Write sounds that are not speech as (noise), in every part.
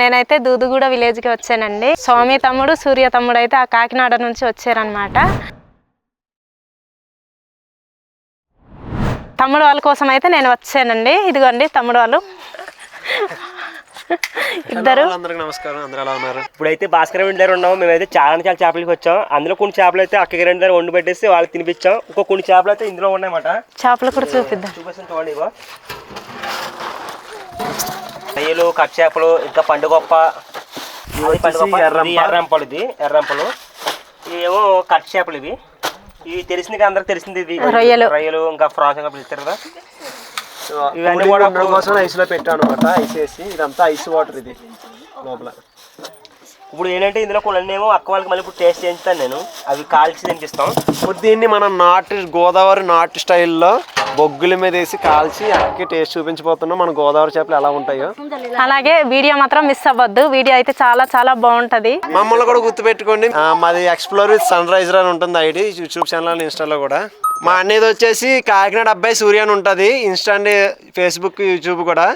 నేనైతే దూదుగూడ విలేజ్కి వచ్చానండి. స్వామి తమ్ముడు సూర్య తమ్ముడు అయితే ఆ కాకినాడ నుంచి వచ్చారనమాట తమ్ముడు వాళ్ళ కోసం అయితే నేను వచ్చానండి. ఇదిగోండి తమ్ముడు వాళ్ళు. ఇద్దరు. నమస్కారం. అందరూ ఎలా ఉన్నారు? ఇప్పుడైతే భాస్కర్ ఇంటి దగ్గర ఉన్నాం. మేమైతే చాలా చాలా చేపలకి వచ్చాం. అందులో కొన్ని చేపలు అయితే అక్కకి రెండు దగ్గర వండి పెట్టేసి వాళ్ళకి తినిపించాం. ఇంకో కొన్ని చేపలు అయితే ఇందులో ఉన్నాయన్నమాట. చేపలు కూడా చూపిద్దాం. చూపిస్తాను చూడండి రొయ్యలు కట్ చేపలు ఇంకా పండుగొప్ప ఇది పండుగొప్ప, ఇది ఎర్రంపలు ఇది ఎర్రంపలు ఇవేమో కట్ చేపలు ఇవి. ఇవి తెలిసింది అందరికి తెలిసింది ఇది. రొయ్యలు. రొయ్యలు ఇంకా ఫ్రాన్స్ ఇంకా పిలుస్తారు కదా. ఇవన్నీ కూడా కూడా కోసం ఐస్లో పెట్టాను అనమాట ఐస్ వేసి ఇదంతా ఐస్ వాటర్ ఇది లోపల. ఇప్పుడు ఏంటంటే ఇందులో కొన్ని ఏమో అక్క వాళ్ళకి మళ్ళీ ఇప్పుడు టేస్ట్ చేయించుతాను నేను. అవి కాల్చి తినిపిస్తాం. ఇప్పుడు దీన్ని మనం నాటు గోదావరి నాటు స్టైల్లో బొగ్గుల మీద వేసి కాల్చి అక్కకి టేస్ట్ చూపించబోతున్నాం. మన గోదావరి చేపలు ఎలా ఉంటాయో. అలాగే వీడియో మాత్రం మిస్ అవ్వద్దు. వీడియో అయితే చాలా చాలా బాగుంటది. మమ్మల్ని కూడా గుర్తుపెట్టుకోండి. మాది ఎక్స్ప్లోర్ విత్ సన్ రైజర్ అని ఉంటుంది ఐడి యూట్యూబ్ ఛానల్ ఇన్స్టాలో కూడా. మా అన్నయ్యది వచ్చేసి కాకినాడ అబ్బాయి సూర్య అని ఉంటుంది. ఇన్స్టా అండ్ ఫేస్బుక్ యూట్యూబ్ కూడా.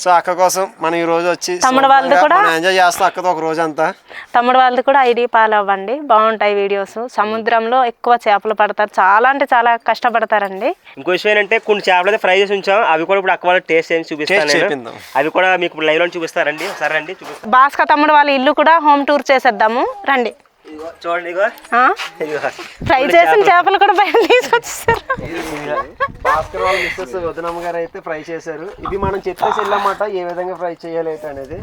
సో అక్క కోసం మనం ఈ రోజు వచ్చి తమ్ముడు వాళ్ళది కూడా- మనం ఎంజాయ్ చేస్తాం. అక్కతో ఒక రోజు అంతా. తమ్ముడు వాళ్ళది కూడా ఐడి ఫాలో అవ్వండి బాగుంటాయి వీడియోస్. సముద్రంలో ఎక్కువ చేపలు పడతారు. చాలా అంటే చాలా కష్టపడతారండి. ఇంకో విషయం ఏంటంటే కొన్ని చేపలు అయితే ఫ్రై చేసి ఉంచాం. అవి కూడా ఇప్పుడు అక్క వాళ్ళకి టేస్ట్ చేసి చూపిస్తాను. అవి కూడా మీకు లైవ్లో చూపిస్తారండి రండి చూపిస్తాను భాస్కర్ తమ్ముడు వాళ్ళ ఇల్లు కూడా హోమ్ టూర్ చేసేద్దాము. రండి. చూడండి ఫ్రై చేసిన చేపలు. కూడా బయట తీసుకొచ్చేసారు. భాస్కర్ వాళ్ళ మిస్సెస్ వదనమ్మ గారు అయితే ఫ్రై చేశారు. ఇది మనం చెప్పేసి వెళ్ళామాట ఏ విధంగా ఫ్రై చేయాలి ఏంటి అనేది.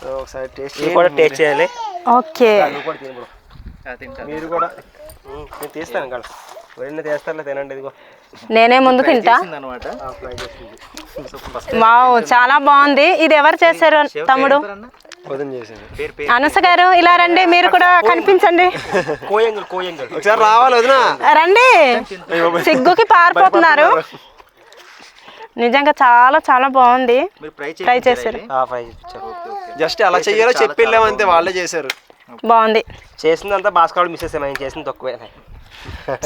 సో ఒకసారి టేస్ట్ కూడా టేస్ట్ చేయాలి. ఓకే. మీరు కూడా. నేను తీస్తాను కదా వెళ్ళి తీస్తానులే తినండి ఇదిగో. నేనే ముందు తింటా. వావ్ చాలా బాగుంది. ఇది ఎవరు చేశారు తమ్ముడు? వదన చేసింది అనస గారు ఇలా రండి మీరు కూడా కనిపించండి. కోయంగులు కోయంగులు. ఒకసారి రావాలి వదినా. రండి. సిగ్గుకి పారిపోతున్నారు. నిజంగా చాలా చాలా బాగుంది. ట్రై చేశారు. జస్ట్ ఎలా చెయ్యాలో చెప్పి వెళ్ళామంతే వాళ్ళే చేశారు. బాగుంది. చేసిందంతా భాస్కర్ మిస్సెస్ మేము చేసింది తక్కువే.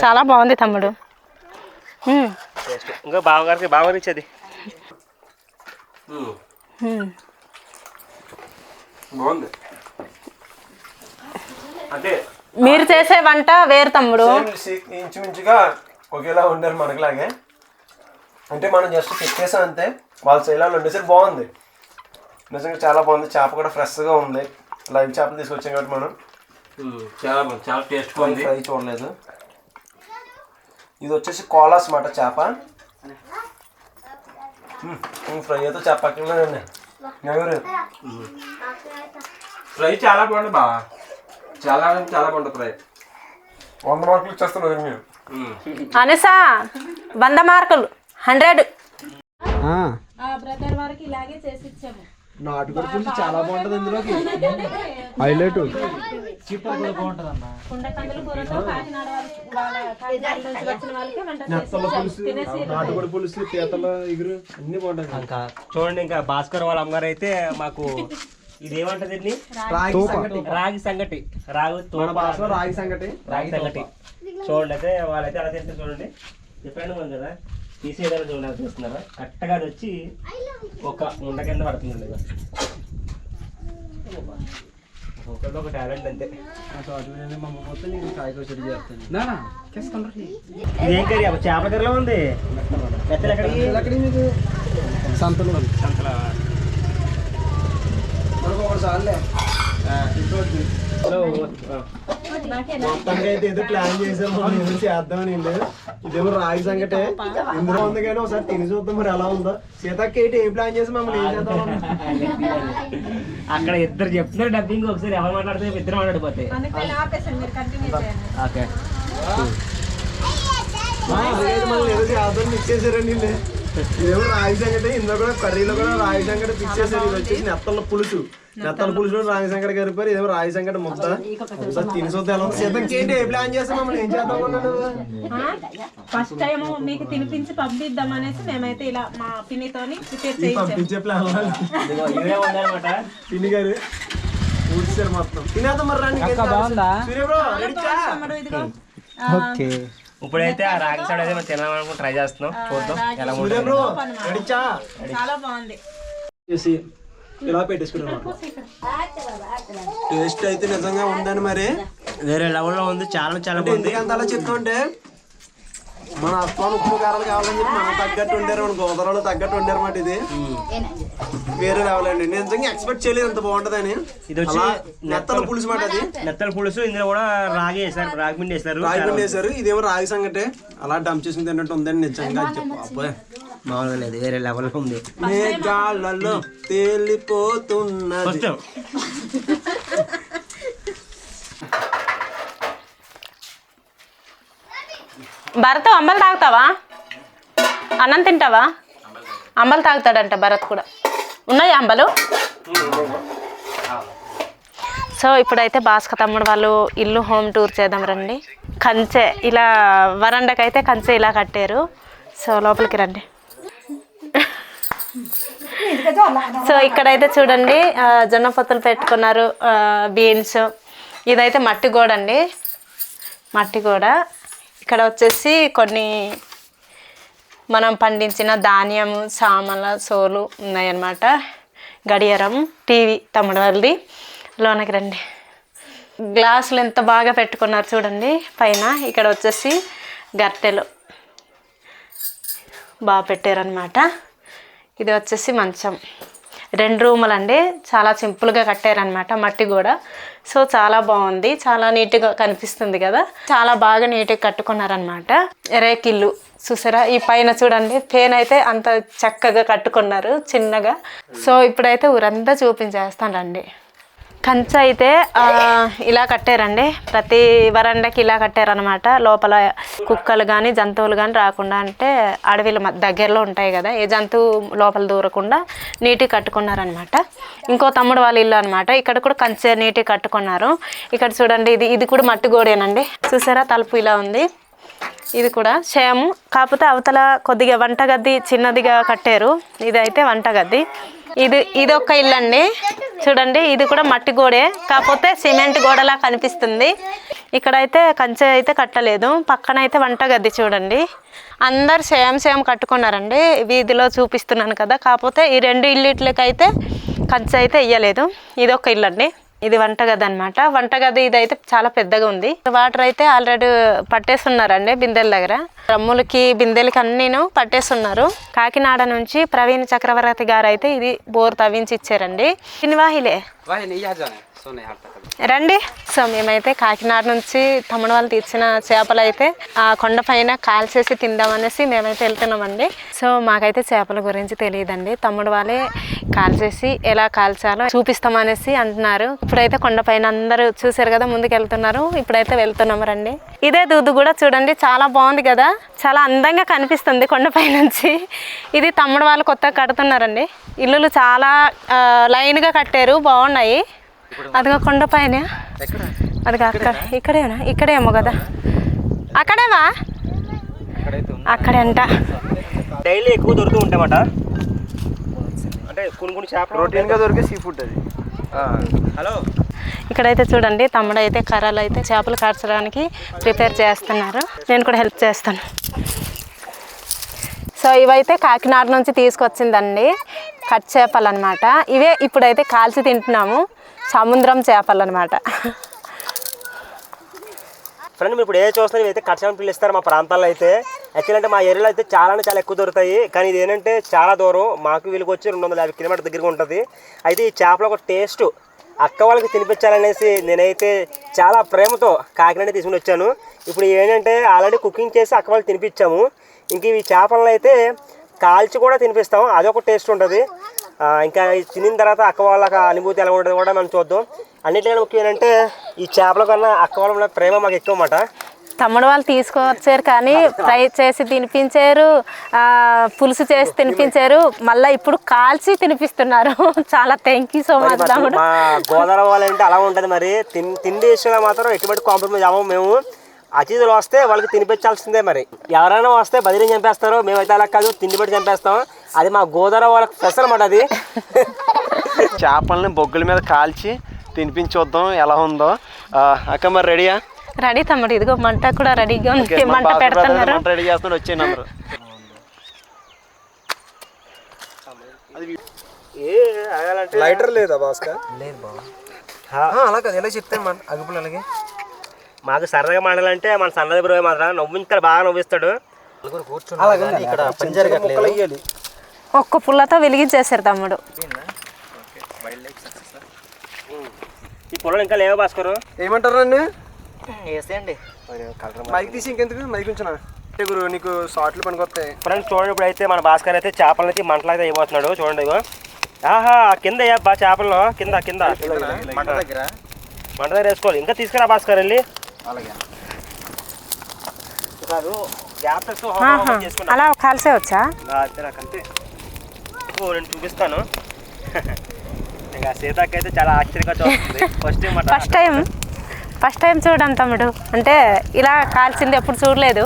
చాలా బాగుంది తమ్ముడు. ఇంకా బావగారికి బావగారికి ఇచ్చేది. బాగుంది. అంటే మీరు చేసే వంట వేరు తమ్ముడు. ఇంచుమించుగా ఒకేలా ఉండారు మనకులాగే. అంటే మనం జస్ట్ పెట్టేసాం అంతే. వాళ్ళ శైలాలు ఉండేసరికి బాగుంది. నిజంగా చాలా బాగుంది. చేప కూడా ఫ్రెష్గా ఉంది. లైవ్ చేపలు తీసుకొచ్చాం కాబట్టి మనం. చాలా బాగుంది. చాలా టేస్ట్ ఫ్రై చూడలేదు. ఇది వచ్చేసి కోలాస్ మాట చేప. ఫ్రై అయితే చెప్పక్కర్లేదండి ఎవరు? ఫ్రై చాలా బాగుంది బా చాలా అంటే చాలా బాగుంటుంది ఫ్రై వంద మార్కులు ఇచ్చేస్తున్నారు మీరు. అనస వంద మార్కులు. హండ్రెడ్. నాటుకోడి పులుసు చాలా బాగుంటుంది ఇందులోకి. హైలైట్. నెత్తల పులుసు నాటుకోడి పులుసు పీతల ఎగురు అన్ని బాగుంటాయి. ఇంకా చూడండి ఇంకా భాస్కర్ వాళ్ళ అమ్మగారు అయితే మాకు ఇది ఏమంటది దీన్ని రాగి సంగటి. రాగి సంగటి. రాగి మన భాషలో రాగి సంగటి. రాగి సంగటి. చూడండి అయితే వాళ్ళైతే అలా చేస్తే చూడండి. చెప్పాను మనం కదా. తీసేదాన్ని చూడండి అలా చేస్తున్నారా? కరెక్ట్గా అది వచ్చి ఒక ముండ కింద పడుతుంది. ఒక్కొక్కరిది ఒక టాలెంట్ అంతే. ఇదేం కర్రీ? అబ్బా చేపల కర్రీలో ఉంది. మెత్తలు ఎక్కడికి? సంతలు సంతలా? మనకు ఏదో ప్లాన్ ఏదో ఇదేమో రాగి సంగటే. ఇందులో ఉంది కానీ ఒకసారి తిని చూద్దాం మరి ఎలా ఉందో. సీతక్క ఏంటి ఏం ప్లాన్ చేసి మమ్మల్ని ఏం చేద్దాం? అక్కడ ఇద్దరు చెప్తున్నారు డబ్బింగ్ ఒకసారి ఎవరు మాట్లాడితే ఇద్దరు మాట్లాడిపోతే. ఓకే మళ్ళీ ఏదో చేద్దాం మిక్స్ చేశారండి ఇదేమో రాగి సంగటి ఇందులో కూడా కర్రీలో కూడా రాగి సంగటి మిక్స్ చేశారు ఇది వచ్చేసి నెత్తల పులుసు. నెత్తల పులుసులో రాగి సంగటి కలిపారు ఇదేమో రాగి సంగటి ముద్ద ఒకసారి తిని చూద్దాం ఎలా ఏంటి? ఏ ప్లాన్ చేస్తాం మమ్మల్ని ఏం చేద్దాం అన్నాడు ఫస్ట్ టైం మీకు తినిపించి పంపిద్దాం అనేసి మేమైతే ఇలా మా పిన్నితోని ప్రిపేర్ ఈ పంపించే ప్లాన్ ఇవే ఉందన్నమాట. పిన్ని గారు ఊడ్చారు మొత్తం. తినేద్దాం మరి రండి బాగుందా? సూర్య బ్రో ఇదిగో. ఇప్పుడైతే ఆ రాగి సైడ్ అయితే మనం తినాలనుకుని ట్రై చేస్తున్నాం. చూద్దాం ఎలా ఉంటుంది. చాలా బాగుంది. చేసి ఇలా పెట్టేసుకున్నాం టేస్ట్ అయితే నిజంగా ఉందని మరి. వేరే లెవెల్లో ఉంది చాలా చాలా అంటే ఎందుకంత అలా చెప్తుంటే మన అస్మాన్ ఉప్పు కారాలు కావాలని చెప్పి మనం తగ్గట్టు ఉండారు మన గోదావరిలో తగ్గట్టు ఉండారు మాట ఇది. వేరే లెవెల్ అండి నేను నిజంగా ఎక్స్పెక్ట్ చేయలేదు ఎంత బాగుంటదని. ఇది వచ్చి నెత్తల పులుసు మాట అది. నెత్తల పులుసు ఇందులో కూడా రాగి వేసారు రాగి పిండి వేసారు రాగి పిండి వేశారు. ఇదేమో రాగి సంగటే. అలా డంప్ చేసుకుని తిన్నట్టు ఉందని నిజంగా. చెప్పు అబ్బాయి. మామూలుగా లేదు వేరే లెవెల్లో ఉంది. మేఘాలలో తేలిపోతున్నది. భరత్ అంబలు తాగుతావా? అన్నం తింటావా? అంబలు తాగుతాడంట భరత్ కూడా. ఉన్నాయా అంబలు? సో ఇప్పుడైతే భాస్కర్ తమ్ముడు వాళ్ళు ఇల్లు హోమ్ టూర్ చేద్దాం రండి. కంచె ఇలా వరండాకైతే కంచె ఇలా కట్టారు. సో లోపలికి రండి. సో ఇక్కడైతే చూడండి జొన్న పొత్తులు పెట్టుకున్నారు బీన్స్. ఇదైతే మట్టి గోడ అండి మట్టి గోడ. ఇక్కడ వచ్చేసి కొన్ని మనం పండించిన ధాన్యము సామల సోలు ఉన్నాయన్నమాట. గడియారం టీవీ తమ్ముడు వాళ్ళది లోనకి రండి. గ్లాసులు ఎంత బాగా పెట్టుకున్నారు చూడండి. పైన ఇక్కడ వచ్చేసి గట్టెలు బాగా పెట్టారనమాట ఇది వచ్చేసి మంచం. రెండు రూములు అండి చాలా సింపుల్గా కట్టారనమాట మట్టి కూడా సో చాలా బాగుంది చాలా నీట్గా కనిపిస్తుంది కదా. చాలా బాగా నీట్గా కట్టుకున్నారనమాట రేకిల్లు చూసారా? ఈ పైన చూడండి. పేన్ అయితే అంత చక్కగా కట్టుకున్నారు చిన్నగా. సో ఇప్పుడైతే ఊరంతా చూపించేస్తానండి కంచె అయితే ఇలా కట్టారండి. ప్రతి వరండాకి ఇలా కట్టారనమాట లోపల కుక్కలు కానీ జంతువులు కానీ రాకుండా అంటే అడవిల దగ్గరలో ఉంటాయి కదా. ఏ జంతువు లోపల దూరకుండా నీటి కట్టుకున్నారనమాట ఇంకో తమ్ముడు వాళ్ళ ఇల్లు అనమాట ఇక్కడ కూడా కంచె నీటి కట్టుకున్నారు. ఇక్కడ చూడండి ఇది ఇది కూడా మట్టి గోడేనండి. చూసారా? తలుపు ఇలా ఉంది. ఇది కూడా సేమ్. కాకపోతే అవతల కొద్దిగా వంటగది చిన్నదిగా కట్టారు. ఇది అయితే వంటగది. ఇది ఇది ఒక ఇల్లు అండి చూడండి ఇది కూడా మట్టి గోడే. కాకపోతే సిమెంట్ గోడలా కనిపిస్తుంది. ఇక్కడైతే కంచె అయితే కట్టలేదు. పక్కన అయితే వంటగది చూడండి. అందరు సేమ్ సేమ్ కట్టుకున్నారండి. వీధిలో చూపిస్తున్నాను కదా. కాకపోతే ఈ రెండు ఇల్లుట్లకైతే కంచె అయితే ఇయ్యలేదు. ఇది ఒక ఇల్లు అండి ఇది వంటగది అనమాట వంటగది ఇది అయితే చాలా పెద్దగా ఉంది. వాటర్ అయితే ఆల్రెడీ పట్టేస్తున్నారండి బిందెల దగ్గర. రమ్ములకి బిందెలకి అన్నీను పట్టేస్తున్నారు కాకినాడ నుంచి ప్రవీణ్ చక్రవర్తి గారు అయితే ఇది బోర్ తవ్వించి ఇచ్చారండి. సినివాహిలే రండి. సో మేమైతే కాకినాడ నుంచి తమ్ముడు వాళ్ళు తీర్చిన చేపలు అయితే ఆ కొండ పైన కాల్చేసి తిందామనేసి మేమైతే వెళ్తున్నామండి. సో మాకైతే చేపల గురించి తెలియదండి. తమ్ముడు వాళ్ళే కాల్చేసి ఎలా కాల్చాలో చూపిస్తామనేసి అంటున్నారు. ఇప్పుడైతే కొండ పైన అందరూ చూసారు కదా ముందుకు వెళ్తున్నారు. ఇప్పుడైతే వెళ్తున్నాము రండి. ఇదే దూదు కూడా చూడండి చాలా బాగుంది కదా. చాలా అందంగా కనిపిస్తుంది కొండపై నుంచి. ఇది తమ్ముడు వాళ్ళు కొత్తగా కడుతున్నారండి. ఇల్లులు చాలా లైన్గా కట్టారు బాగున్నాయి. అదిగో కొండ పైన. అదిగో అక్కడ ఇక్కడేనా? ఇక్కడేమో కదా. అక్కడేవా? అక్కడే అంట డైలీ ఎక్కువ దొరుకుతూ ఉంటాయన్నమాట. అంటే కొన్ని కొన్ని చేపలు ప్రోటీన్గా దొరికే సీ ఫుడ్ అది. హలో? ఇక్కడైతే చూడండి తమ్ముడు అయితే కర్రలు అయితే చేపలు కాల్చడానికి ప్రిపేర్ చేస్తున్నారు. నేను కూడా హెల్ప్ చేస్తాను. సో ఇవైతే కాకినాడ నుంచి తీసుకొచ్చిందండి కట్ చేపలు అనమాట ఇవే ఇప్పుడైతే కాల్చి తింటున్నాము. సముద్రం చేపలు అనమాట ఫ్రెండ్ మీరు ఇప్పుడు ఏ చూస్తున్నారు అయితే కట్సం పిలుస్తారు మా ప్రాంతాల్లో అయితే. యాక్చువల్ అంటే మా ఏరియాలో అయితే చాలా చాలా ఎక్కువ దొరుకుతాయి. కానీ ఇది ఏంటంటే చాలా దూరం. మాకు వీళ్ళకి వచ్చి రెండు వందల యాభై కిలోమీటర్ దగ్గరగా ఉంటుంది. అయితే ఈ చేపల ఒక టేస్ట్ అక్క వాళ్ళకి తినిపించాలనేసి నేనైతే చాలా ప్రేమతో కాకినాడ తీసుకుని వచ్చాను. ఇప్పుడు ఏంటంటే ఆల్రెడీ కుకింగ్ చేసి అక్క వాళ్ళకి తినిపించాము. ఇంక ఇవి చేపలను అయితే కాల్చి కూడా తినిపిస్తాం అదొక టేస్ట్ ఉంటుంది. ఇంకా తినిన తర్వాత అక్క వాళ్ళకి ఆ అనుభూతి ఎలా ఉంటుంది కూడా మనం చూద్దాం. అన్నిటికన్నా ముఖ్యం ఏంటంటే ఈ చేపల కన్నా అక్క వాళ్ళ ప్రేమ మాకు ఎక్కువ అన్నమాట. తమ్ముడు వాళ్ళు తీసుకొచ్చారు కానీ ఫ్రై చేసి తినిపించారు పులుసు చేసి తినిపించారు మళ్ళీ ఇప్పుడు కాల్చి తినిపిస్తున్నారు. (laughs) చాలా థ్యాంక్ యూ సో మచ్ తమ్ముడు. గోదావరి వాళ్ళంటే అలా ఉంటుంది మరి. తిండి విషయంలో మాత్రం ఎటువంటి కాంప్రమైజ్ అవ్వము మేము. అతిథులు వస్తే వాళ్ళకి తినిపించాల్సిందే మరి. ఎవరైనా వస్తే బదిలీ చంపేస్తారు. మేమైతే అలా కాదు తిండి పెట్టి చంపేస్తాం. అది మా గోదావరి వాళ్ళకి స్పెషల్ అన్నమాట అది. చేపల్ని బొగ్గుల మీద కాల్చి తినిపించి చూద్దాం ఎలా ఉందో. అక్క మరి రెడీయా? రెడీ తమ్ముడు ఇదిగో మంట కూడా రెడీగా ఉంది. మంట పెడుతున్నారు. రెడీ చేస్తున్నారు వచ్చేయండి అందరూ ఏ ఆగాలంటే లైటర్ లేదా భాస్కర్? అలా కదా ఎలా చెప్తాను మన అగుపులు అలాగే? మాకు సరదాగా మాడాలంటే మన సన్నది బ్రో మాత్రం నవ్వింతాడు బాగా నవ్విస్తాడు. ఇక్కడ పని జరగట్లేదు. ఒక్క పుల్లతో వెలిగించేశారు తమ్ముడు. ఈ పొలం ఇంకా లేవు భాస్కరు? ఏమంటారు నన్ను? వేసేయండి. మైక్ తీసి ఇంకెందుకు? మైక్ ఉంచునా? గురు నీకు షార్ట్లు పనికొస్తాయి ఫ్రెండ్స్ చూడండి ఇప్పుడు అయితే మన భాస్కర్ అయితే చేపలు అయితే మంటలైతే అయిపోతున్నాడు చూడండి ఇగో ఆహా కింద ఏ బా చేపల్లో? కింద కింద. మంట దగ్గర. మంట దగ్గర. వేసుకోవాలి. ఇంకా తీసుకురా భాస్కర్ వెళ్ళి. అలాగే. అలా కాల్సే వచ్చా? ఓ, నేను చూపిస్తాను. ఇంకా సీతాకి అయితే చాలా ఆశ్చర్యంగా చూస్తుంది. First time first time first time చూడండి తమ్ముడు. అంటే ఇలా కాల్చింది ఎప్పుడు చూడలేదు.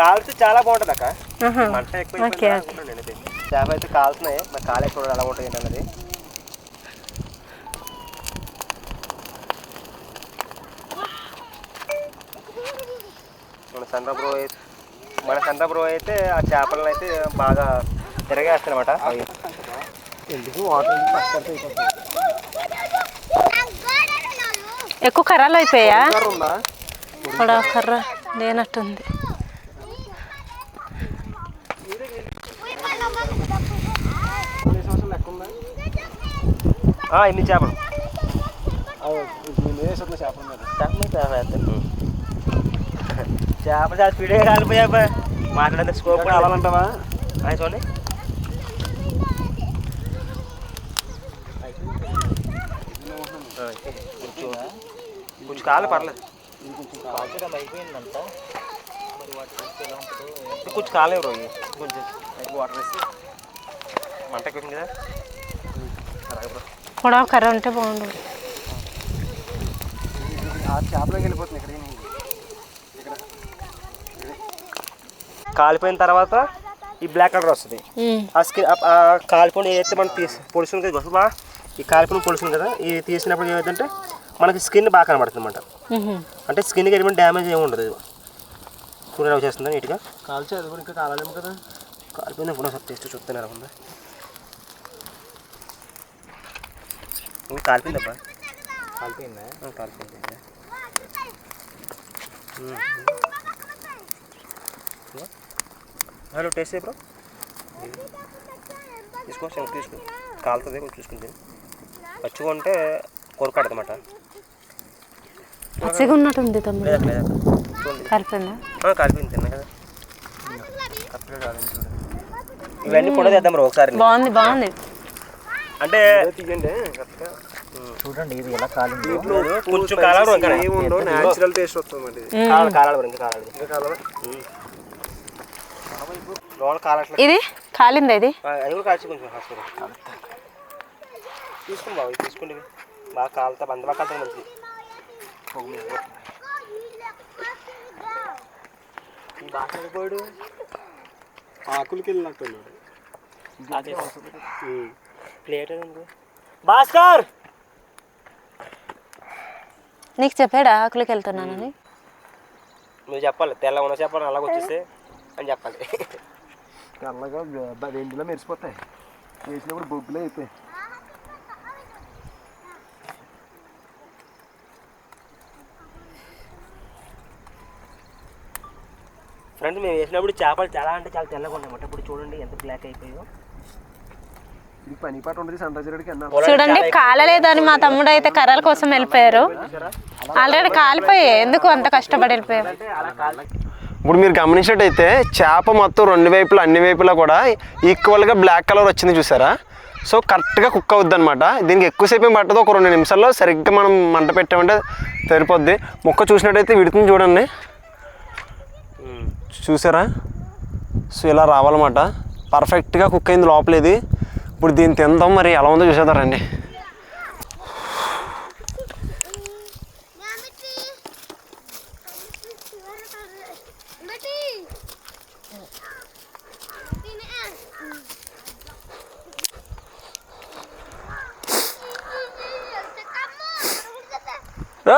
కాల్చి చాలా బాగుంటుంది అక్క. మంట ఎక్కువ. చేప అయితే. కాలుతున్నాయి మరి కాలే చూడాలి ఎలా ఉంటుంది ఏంటన్నది. మన సండ్ర బ్రో మన బ్రో అయితే ఆ చేపలను అయితే బాగా తిరగేస్తానమాట అవి ఎందుకు వాటర్ ఎక్కువ కర్రలు అయిపోయా ఉందా? కూడా కర్ర లేనట్టుంది. ఇన్ని చేపలు. చేప చాలా స్పీడ్గా కాలిపోయా మాట్లాడే స్కోప్ కూడా అవ్వాలంటావా? అది చూడండి కొంచెం కొంచెం కాలు పర్లేదు. అయిపోయిందంట కొంచెం కాలే రోజు కొంచెం వాటర్ వేసి. మంట ఎక్కువ కదా? కూడా కర్ర ఉంటే బాగుండు. ఆ చేపలోకి వెళ్ళిపోతుంది ఇక్కడ. కాలిపోయిన తర్వాత ఈ బ్లాక్ కలర్ వస్తుంది. ఆ స్కిన్ ఆ కాలిపోయిన ఏదైతే మనం తీసి పొడుస్తుంది కదా బా. ఈ కాలిపోయిన పొడుస్తుంది కదా ఇది తీసినప్పుడు ఏమైందంటే మనకి స్కిన్ బాగా కనబడుతుంది అనమాట అంటే స్కిన్కి ఎటువంటి డ్యామేజ్ ఏమి ఉండదు చూడండి వచ్చేస్తుందా నీట్గా. కాల్చి అది కూడా ఇంకా కాలాలేము కదా. కాలిపోయింది ఇప్పుడు ఒకసారి టేస్ట్ చూస్తాను ఎలా ఉందా. ఇంకా కాలిపోయిందబ్బా కాలిపోయిందా? ఆ, కాలిపోయింది. Hello taste bro. తీసుకో తీసుకో కాలుతుంది కొంచెం చూసుకుంది పచ్చిగా ఉంటే కొరకాడదు అన్నమాట పచ్చిగా ఉన్నట్టుంది తమ్ముడు. కలిపిందా తిన్నా కదా. ఇవన్నీ కూడా బ్రో ఒకసారి. బాగుంది బాగుంది. అంటే చూడండి ఇది ఎలా కాలింది. కొంచెం కాలాలు ఏముండో న్యాచురల్ టేస్ట్ వస్తుంది మరి. ఇది కాలాలి కాలాలి బ్రో ఇంకా కాలాలి? ఇంకా ఇది? కాలిందా ఇది? అది కూడా కాల్చి కొంచెం హాస్పిటల్ తీసుకుని బాబు ఇవి. బాగా కాలుతా బంద బాగా కాలుతా మంచిది. అయిపోయాడు ఆకులకి వెళ్ళినట్టున్నాడు ప్లేట్ భాస్కర్! నీకు చెప్పాడా ఆకులకి వెళ్తున్నానని? నువ్వు చెప్పాలి. తెల్ల ఉన్న చెప్పాలి అలాగ వచ్చేస్తే అని చెప్పాలి. తెల్లగా వెండిలో మెరిసిపోతాయి. వేసినప్పుడు బొగ్గులే అయిపోయి ఫ్రెండ్స్ మేము వేసినప్పుడు చేపలు చాలా అంటే చాలా తెల్లగా ఉన్నాయన్నమాట ఇప్పుడు చూడండి ఎంత బ్లాక్ అయిపోయాయో అన్నా చూడండి కాలలేదని మా తమ్ముడు అయితే కర్రల కోసం వెళ్ళిపోయారు. ఆల్రెడీ కాలిపోయాయి. ఎందుకు అంత కష్టపడి వెళ్ళిపోయారు? ఇప్పుడు మీరు గమనించినట్టయితే చేప మొత్తం రెండు వైపులా అన్ని వైపులా కూడా ఈక్వల్గా బ్లాక్ కలర్ వచ్చింది చూసారా? సో కరెక్ట్గా కుక్ అవుద్ది అనమాట దీనికి ఎక్కువసేపు ఏం పట్టదు ఒక రెండు నిమిషాల్లో సరిగ్గా మనం మంట పెట్టామంటే సరిపోద్ది. ముక్క చూసినట్టయితే విడుతుంది చూడండి. చూసారా? సో ఇలా రావాలన్నమాట. పర్ఫెక్ట్గా కుక్ అయింది లోపలేది. ఇప్పుడు దీన్ని తిందాం మరి. ఎలా ఉందో చూసేద్దారండి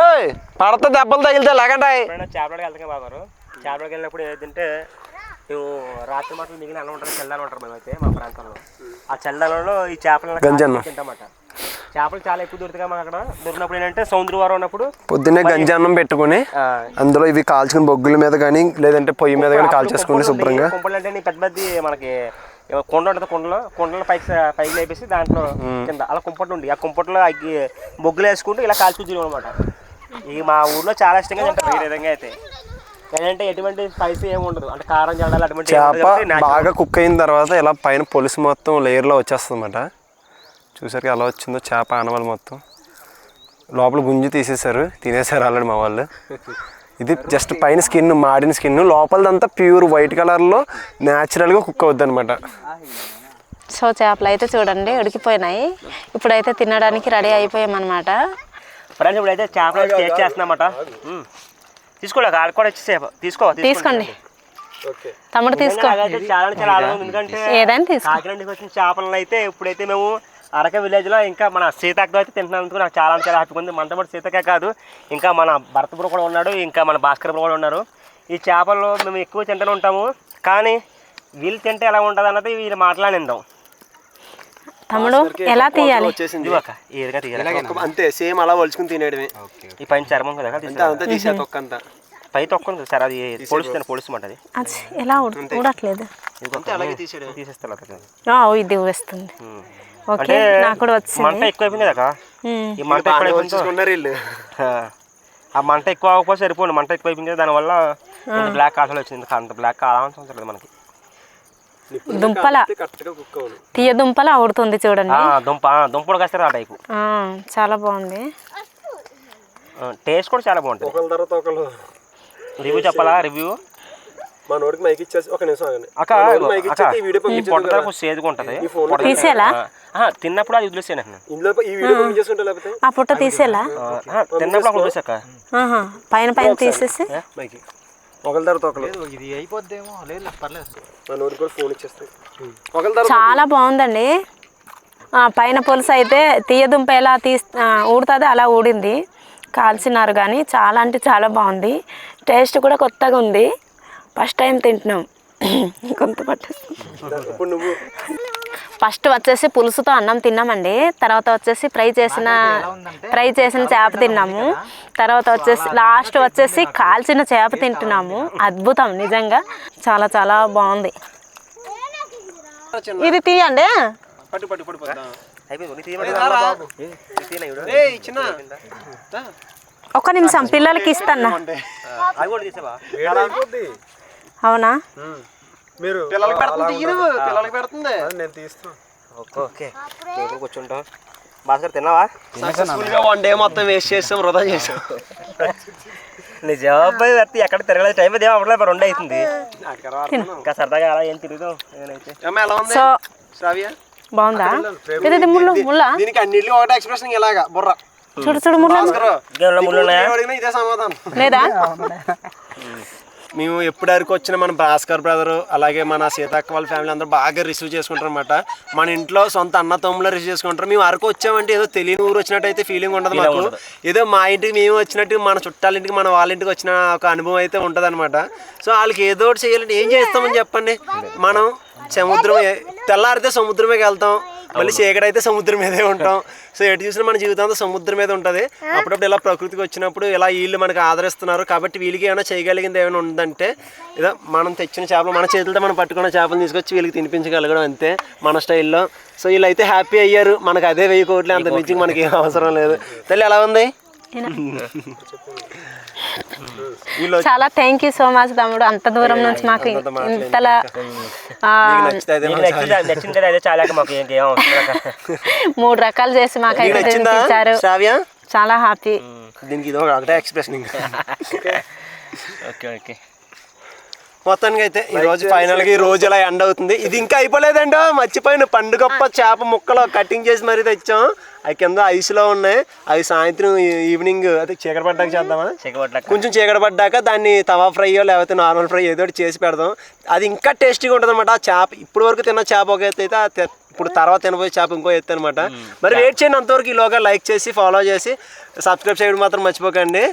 ఏయ్ పడత దెబ్బలు తగిలితే లేకంటాయి చేపలకి వెళ్తాం బాగారు చేపలకి వెళ్ళినప్పుడు ఏదంటే మేము రాత్రి మాటలు మిగిలిన అన్నం ఉంటారు చల్లాలు ఉంటారు మేమైతే మా ప్రాంతంలో. ఆ చల్లాలలో ఈ గంజన్నం. తింటామట. చేపలు చాలా ఎక్కువ దొరుకుతాయి మాకు అక్కడ. దొరికినప్పుడు ఏంటంటే సముద్రవారం ఉన్నప్పుడు పొద్దున్నే గంజి అన్నం పెట్టుకుని అందులో ఇవి కాల్చుకుని బొగ్గుల మీద కానీ లేదంటే పొయ్యి మీద కానీ కాల్చేసుకుని శుభ్రంగా. కుంపలు అంటే పెద్ద పెద్ద మనకి కుండ ఉంటుంది కుండలో కుండలో పైకి పైకి లేపేసి దాంట్లో కింద అలా కుంపట్లు ఉండి ఆ కుంపట్లో అగ్గి బొగ్గులు వేసుకుంటూ ఇలా కాల్చుకుంటాం అనమాట ఈ మా ఊర్లో చాలా ఇష్టంగా తింటారు ఈ విధంగా అయితే. ఏంటంటే ఎటువంటి స్పైసీ ఏమి ఉండదు. అంటే కారం జల్లాలు అటువంటి చేప. బాగా కుక్ అయిన తర్వాత ఇలా పైన పొలుసు మొత్తం లేయర్లో వచ్చేస్తుంది అన్నమాట చూసారు ఎలా వచ్చిందో చేప ఆనవాళ్ళు మొత్తం. లోపల గుంజి తీసేశారు. తినేశారు ఆల్రెడీ మా వాళ్ళు. ఇది జస్ట్ పైన స్కిన్ మాడిన స్కిన్ లోపలదంతా ప్యూర్ వైట్ కలర్లో న్యాచురల్గా కుక్ అవుద్ది అనమాట సో చేపలు అయితే చూడండి ఉడికిపోయినాయి. ఇప్పుడైతే తినడానికి రెడీ అయిపోయామన్నమాట. ఫ్రెండ్స్ ఇప్పుడైతే చేపలు టేస్ట్ చేస్తున్నామట. తీసుకోలే ఆడ కూడా వచ్చి చేప తీసుకో తీసుకోండి. తమ్ముడు చాలా చాలా ఆనందం. ఎందుకంటే ఏదైనా తీసుకో. కాకినాడకి వచ్చిన చేపలను అయితే ఇప్పుడైతే మేము అరక విలేజ్లో ఇంకా మన సీతాకతో అయితే తింటున్నందుకు నాకు చాలా చాలా హ్యాపీగా ఉంది. మనతో పాటు సీతకే కాదు ఇంకా మన భరతపురం కూడా ఉన్నాడు ఇంకా మన భాస్కర్ కూడా ఉన్నారు. ఈ చేపలు మేము ఎక్కువ తింటూనే ఉంటాము కానీ వీళ్ళు తింటే ఎలా ఉంటుంది అన్నది వీళ్ళు మాట్లాడిందాం తమ్ముడు ఎలా తీయాలి? వచ్చేసింది అంతే సేమ్ అలా వలుచుకుని తినేయడమే. ఈ పైన చర్మం కదా అంతా తీసే తొక్కంతా పై తొక్కుంది కదా సార్ అది పొడుస్తుంది పొడుస్తుంది అది అది ఎలా ఊడట్లేదు. అలాగే తీసేయడం ఇది వేస్తుంది. ఓకే నాకు కూడా వచ్చింది. మంట ఎక్కువ అయిపోయింది కదా. ఈ మంట ఆ, ఆ మంట ఎక్కువ అవ్వకపోతే సరిపోయింది మంట ఎక్కువ అయిపోయింది కదా దానివల్ల బ్లాక్ కాసలు వచ్చింది అంత బ్లాక్ అవసరం లేదు మనకి. దుంపల. తీయ దుంపల ఉడుతుంది చూడండి. దుంప దుంపలు కాస్తారు ఆ టైపు చాలా బాగుంది. టేస్ట్ కూడా చాలా బాగుంటుంది. ఒకళ్ళ తర్వాత ఒకళ్ళు. రివ్యూ చెప్పాలా? రివ్యూ? మా నోటికి మైక్ ఇచ్చేసి ఒక నిమిషం ఆగండి. అక్క మైక్ ఇచ్చేసి ఈ వీడియో పంపించేది సేదుగా ఉంటుంది. ఈ phone లో పొట్ట- తీసేయాలా? ఆ, ఆ, తిన్నప్పుడు అది వదిలేసాను నేను ఇందులో ఈ వీడియో పంపించేసుకుంటే లేకపోతే? ఆ పుట్ట తీసేలా? తిన్నప్పుడు అక్కడ వదిలేసాక పైన పైన తీసేసి. మైక్. ఒకళ్ళ తర్వాత ఒకళ్ళు. ఇది అయిపోద్దేమో. లేదు పర్లేదు. నోటికి కూడా ఫోన్ తర్వాత చాలా బాగుందండి. ఆ, పైన పులుసు అయితే తీయదుంప ఎలా తీ ఊడుతుందో అలా ఊడింది. కాల్చినారు కానీ చాలా అంటే చాలా బాగుంది. టేస్ట్ కూడా కొత్తగా ఉంది. ఫస్ట్ టైం తింటున్నాం. కొంత పట్టేస్తుంది. ఇప్పుడు నువ్వు ఫస్ట్ వచ్చేసి పులుసుతో అన్నం తిన్నామండి. తర్వాత వచ్చేసి ఫ్రై చేసిన ఫ్రై చేసిన చేప తిన్నాము. తర్వాత వచ్చేసి లాస్ట్ వచ్చేసి కాల్చిన చేప తింటున్నాము. అద్భుతం నిజంగా. చాలా చాలా బాగుంది. ఇది తీయండి. ఒక్క నిమిషం పిల్లలకి ఇస్తాను అవునా? మీరు పిల్లలకి పెడుతుంది పిల్లలకి పెడుతుంది. నేను తీస్తాను ఓకే ఓకే. మేము కూర్చుంటాం. భాస్కర్ తిన్నావా? సక్సెస్ఫుల్గా వన్ డే మొత్తం వేస్ట్ చేసాం వృధా చేసాం. వ్యక్తి ఎక్కడ తిరగలేదు. టైం అదే అవ్వట్లేదు రెండు అవుతుంది. ఇంకా సరదాగా అలా ఏం తిరుగుతాం నేనైతే. శ్రావ్య? బాగుందా? ఇది ముళ్ళు ముళ్ళ? దీనికి అన్నింటిలో ఒకటే ఎక్స్ప్రెషన్ ఇలాగా బుర్ర. చూడు చూడు ముళ్ళు. ఇదే సమాధానం. లేదా? (laughs) (laughs) మేము ఎప్పటివరకు వచ్చిన మన భాస్కర్ బ్రదర్ అలాగే మన సీతక్క వాళ్ళ ఫ్యామిలీ అందరూ బాగా రిసీవ్ చేసుకుంటారు అనమాట మన ఇంట్లో సొంత అన్న తమ్ముళ్ళు రిసీవ్ చేసుకుంటారు. మేము అరకు వచ్చామంటే ఏదో తెలియని ఊరు వచ్చినట్టు అయితే ఫీలింగ్ ఉండదు మాకు. ఏదో మా ఇంటికి మేము వచ్చినట్టు మన చుట్టాల ఇంటికి మన వాళ్ళ ఇంటికి వచ్చిన ఒక అనుభవం అయితే ఉంటుంది అనమాట సో వాళ్ళకి ఏదో ఒకటి చేయాలంటే ఏం చేస్తామని చెప్పండి? మనం సముద్రం తెల్లారితే సముద్రమేకి వెళ్తాం. మళ్ళీ చీకటి అయితే సముద్రం మీదే ఉంటాం. (laughs) సో ఎటు చూసినా మన జీవితం అంతా సముద్రం మీద ఉంటుంది. అప్పుడప్పుడు ఇలా ప్రకృతికి వచ్చినప్పుడు ఇలా వీళ్ళు మనకు ఆదరిస్తున్నారు. కాబట్టి వీళ్ళకి ఏమైనా చేయగలిగింది ఏమైనా ఉందంటే ఏదో మనం తెచ్చిన చేపలు మన చేతులతో మనం పట్టుకున్న చేపలు తీసుకొచ్చి వీళ్ళకి తినిపించగలగడం అంతే మన స్టైల్లో. సో వీళ్ళు అయితే హ్యాపీ అయ్యారు. మనకు అదే వెయ్యి కోట్లు అంత మించి మనకి ఏం అవసరం లేదు. తల్లి ఎలా ఉంది? (laughs) చాలా థ్యాంక్ యూ సో మచ్ తమ్ముడు. అంత దూరం నుంచి మాకు ఇంతలా (laughs) మాకు. (laughs) మూడు రకాలు చేసి తినిపించారు శ్రావ్య? చాలా హ్యాపీ దీనికి ఇది ఒకటే ఎక్స్ప్రెషన్ (laughs) ఓకే ఓకే. మొత్తానికి అయితే ఈ రోజు ఫైనల్గా ఈ రోజు ఇలా ఎండ్ అవుతుంది. ఇది ఇంకా అయిపోలేదండో మర్చిపోయిన. పండుగప్ప చేప ముక్కలు కటింగ్ చేసి మరీ తెచ్చాం. అవి కింద ఐస్లో ఉన్నాయి. అవి సాయంత్రం ఈవినింగ్ అదే చీకటి పడ్డాక చేద్దామా? కొంచెం చీకటి పడ్డాక దాన్ని తవా ఫ్రైయో లేకపోతే నార్మల్ ఫ్రై ఏదో ఒకటి చేసి పెడదాం. అది ఇంకా టేస్టీగా ఉంటుంది అనమాట ఆ చేప ఇప్పుడు వరకు తిన్న చేప ఒక అయితే ఆ ఇప్పుడు తర్వాత తినబోయే చేప ఇంకో ఎత్తు అనమాట మరి వెయిట్ చేయండి అంతవరకు ఈలోగా లైక్ చేసి ఫాలో చేసి సబ్స్క్రైబ్ చేయడం మాత్రం మర్చిపోకండి.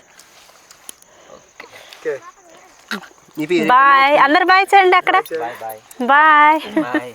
బాయ్. అందరు బాయ్ చేయండి అక్కడ. బాయ్. బాయ్.